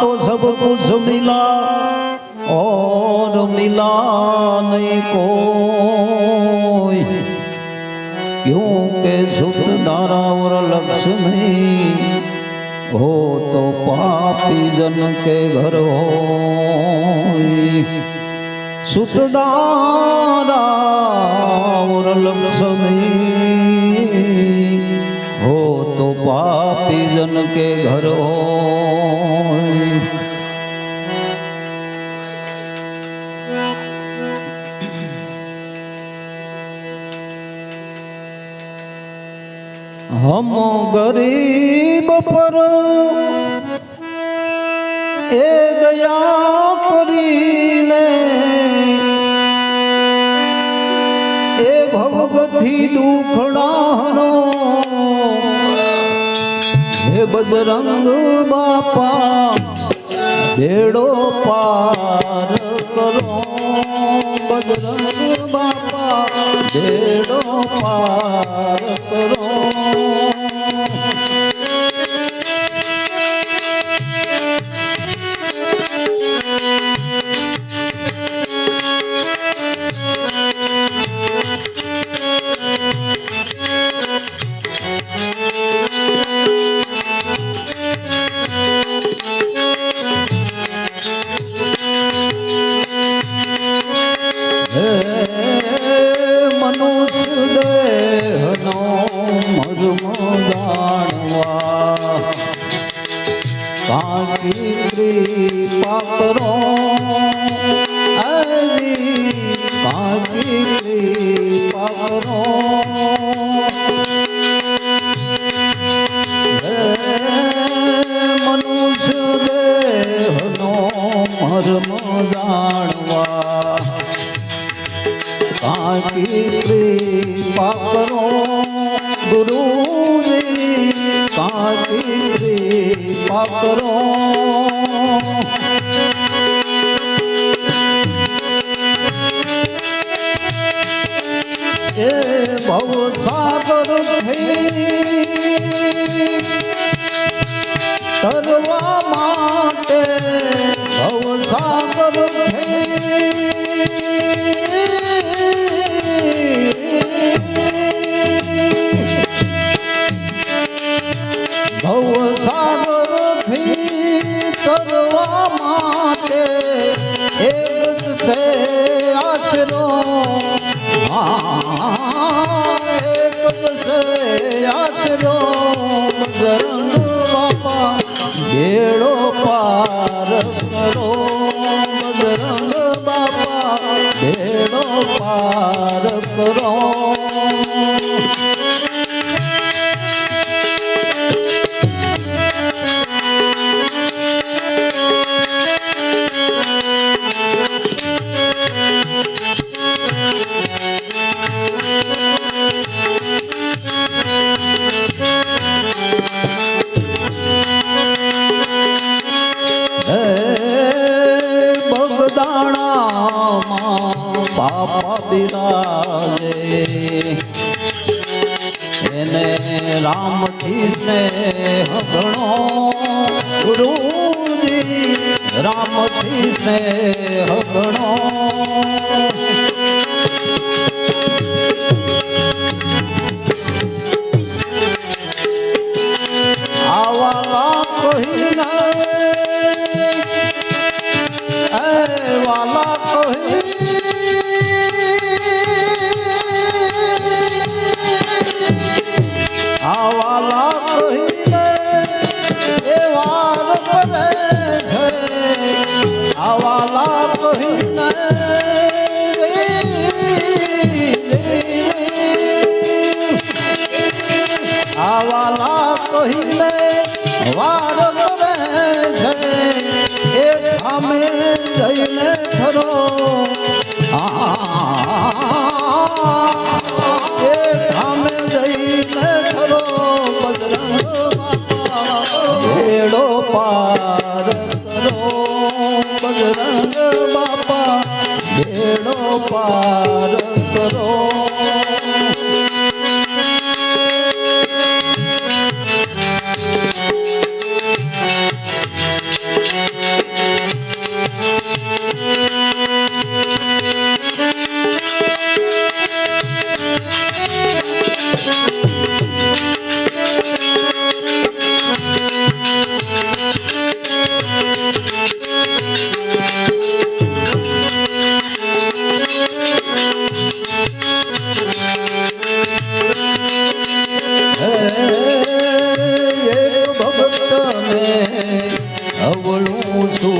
तो सब कुछ मिला और मिला नहीं कोई क्योंकि सुत धारा और लक्ष्मी हो तो पापी जन के घर हो सुतदारा और लक्ष्मी हो પાપી જન કે ઘર હમ ગરીબ પર એ દયા કરીને એ ભવગથી દુખડાનો હે બજરંગ બાપા બેડો પાર કરો. બજરંગ બાપા બેડો પાર મર્મ જાણવા કાકી કૃપા ભેડો પાર કરો.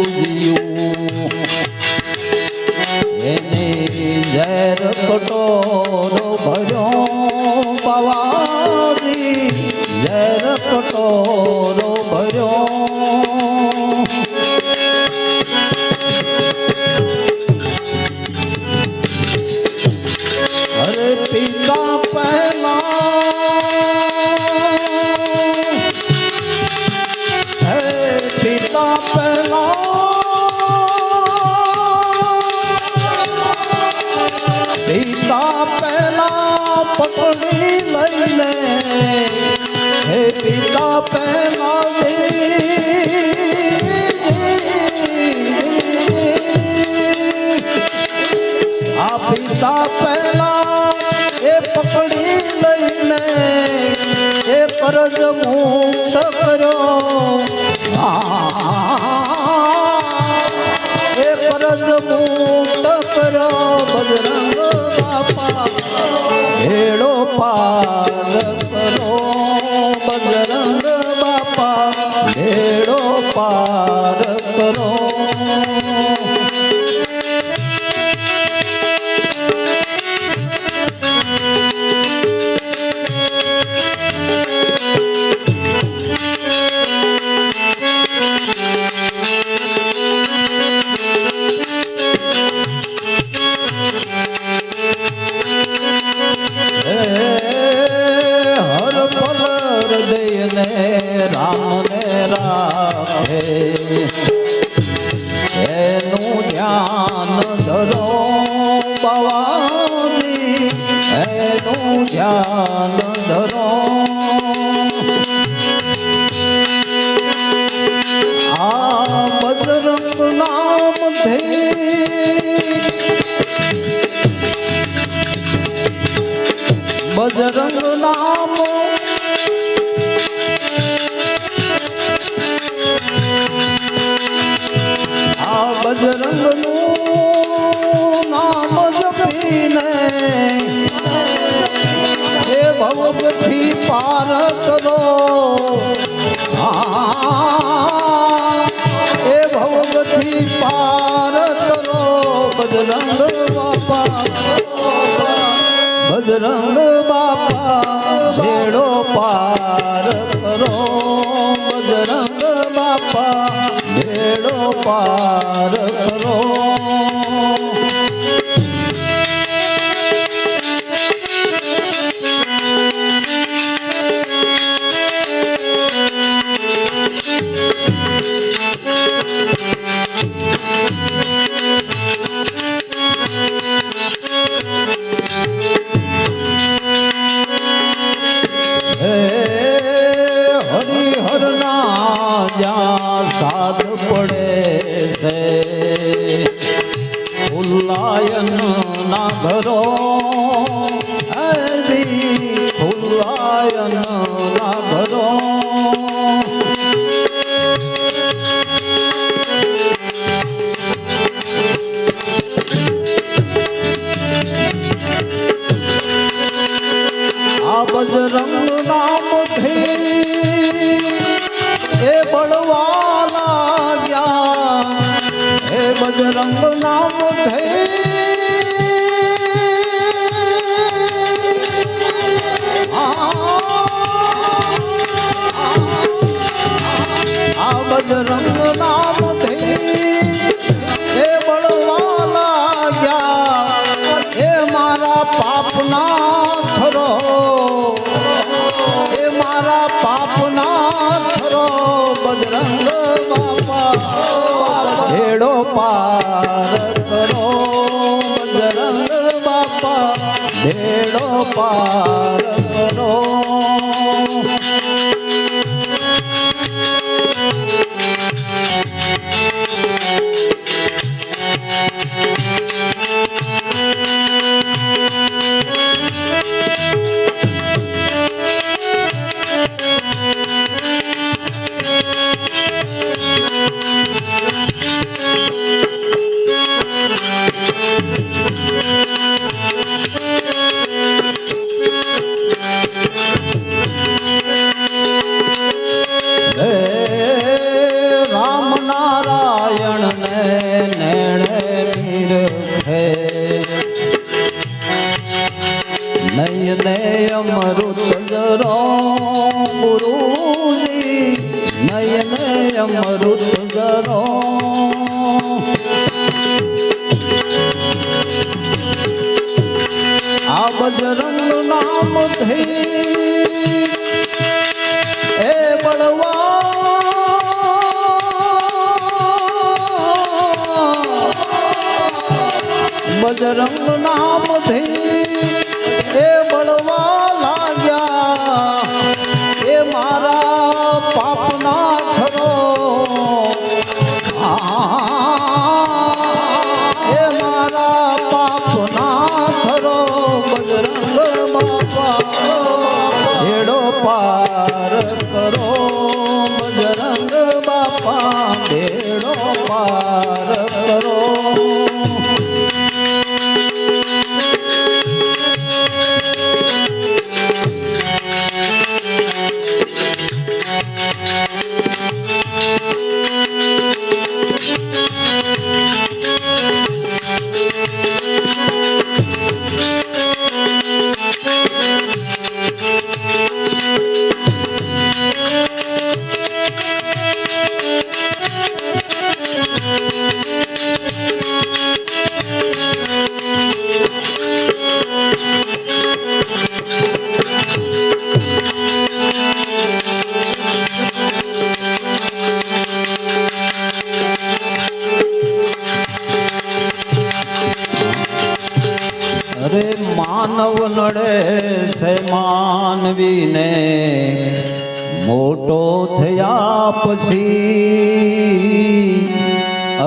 ouviu જ મુક્ત કરો. એ પરજ મુક્ત કરો. બજરંગ બાપા હેડો પાર કરો. બજરંગ નામ આ બજરંગનું નામ જપીને એ ભવગથી પાર કરો. એ ભવગથી પાર કરો. બજરંગ બાપા, બજરંગ બેડો પાર કરો બજરંગ બાપા બેડો પાર કરો પારત રો બજરંગ બાપા ભેડો પારત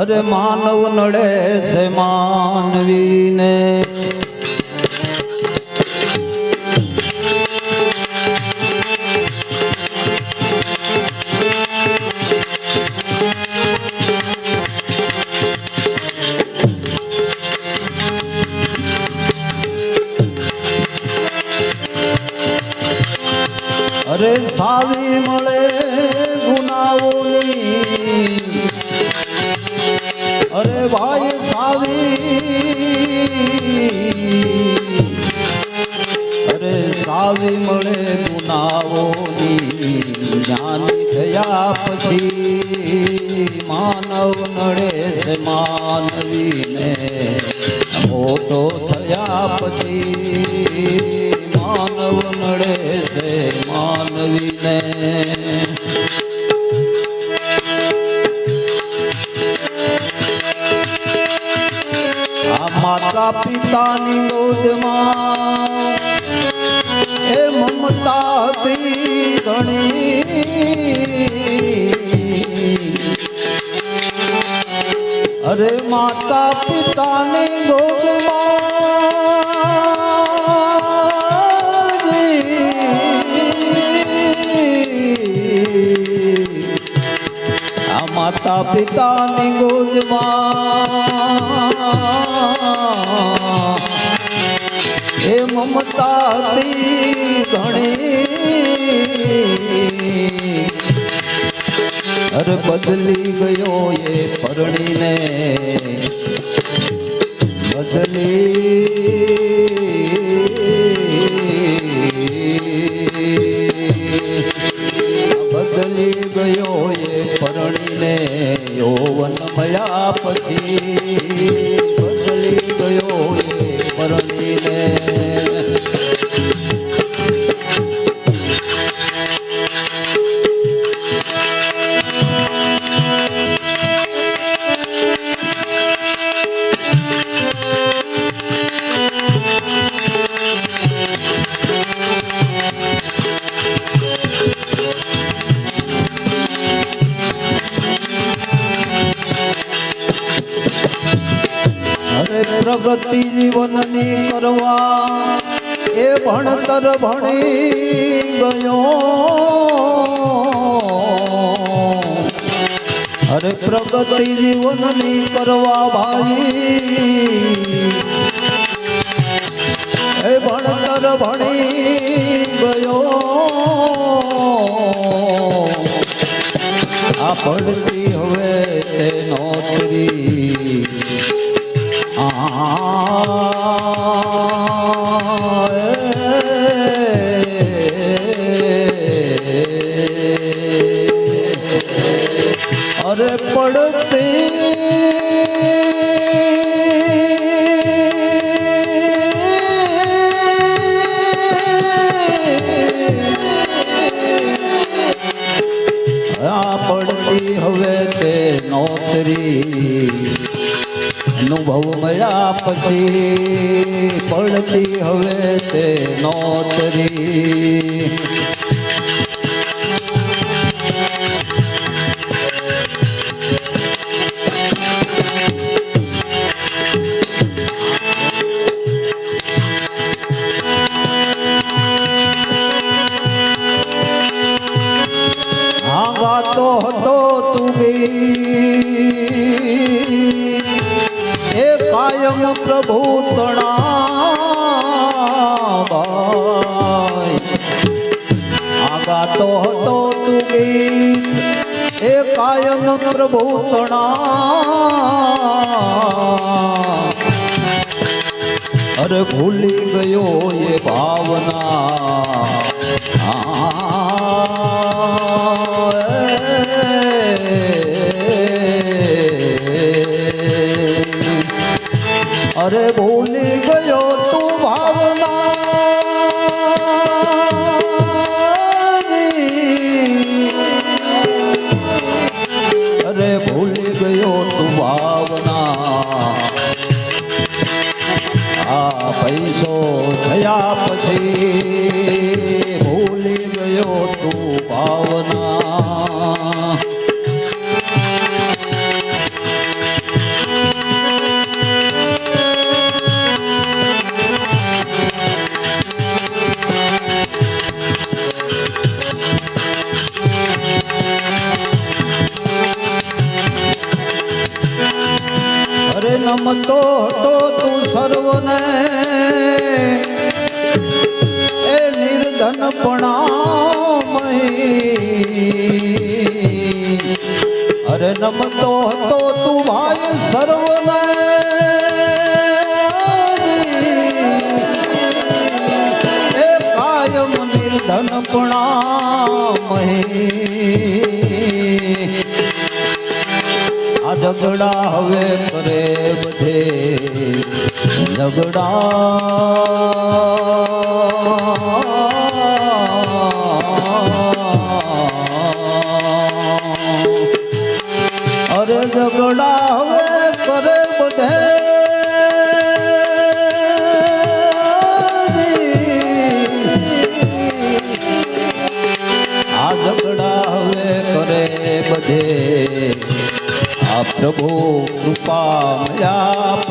અરે માનવ નડે છે માનવીને. ગયા પછી માનવ નડે છે માનવીને મોટો થયા પછી માનવ નડે છે માનવીને માતા પિતાની ગોદમાં માતા પિતાને ગોગવા માતા પિતાની ગોદમાં. હે મમતાથી ઘણી અરે બદલી ગયો એ કરુણીને એ ભણતર ભણી ગયો. આ રે અનુભવ મળ્યા પછી પડતી હવે તે નોતરી. કાયમ પ્રભુ તણા અરે ભૂલી ગયો એ ભાવના.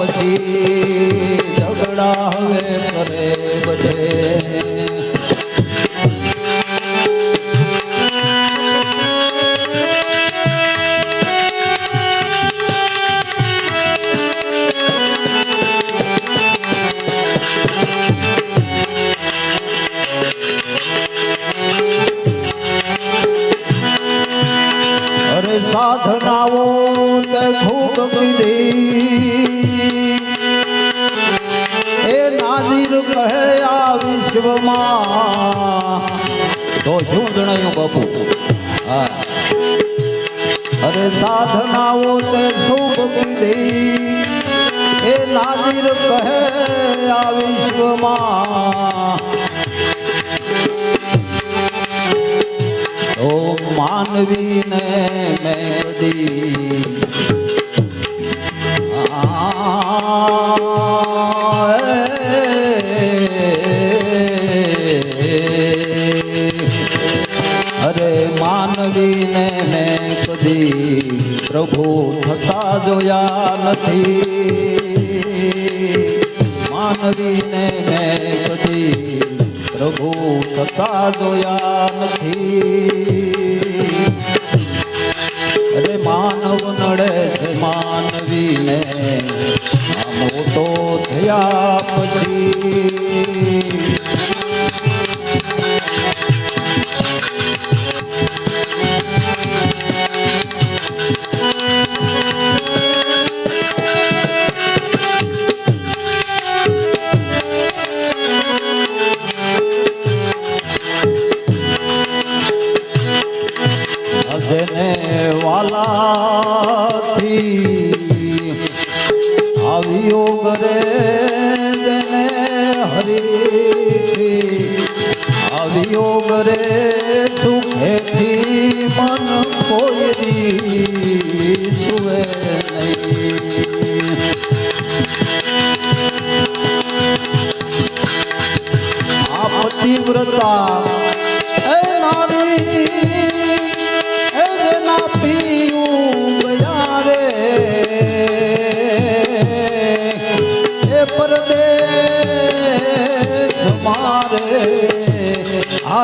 પછી ઝઘડા હવે સહનાઓ તે શુભ બુદ્ધિ હે નાજીર કહે આ વિશ્વમાં ઓ માનવીને મેદી સાધુયા. અવિયોગ રે સુખેથી મન કોઈ સુવે આપ તીવ્રતા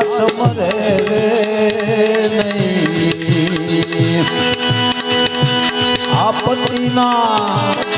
મરે રે નહીં આપત્તિના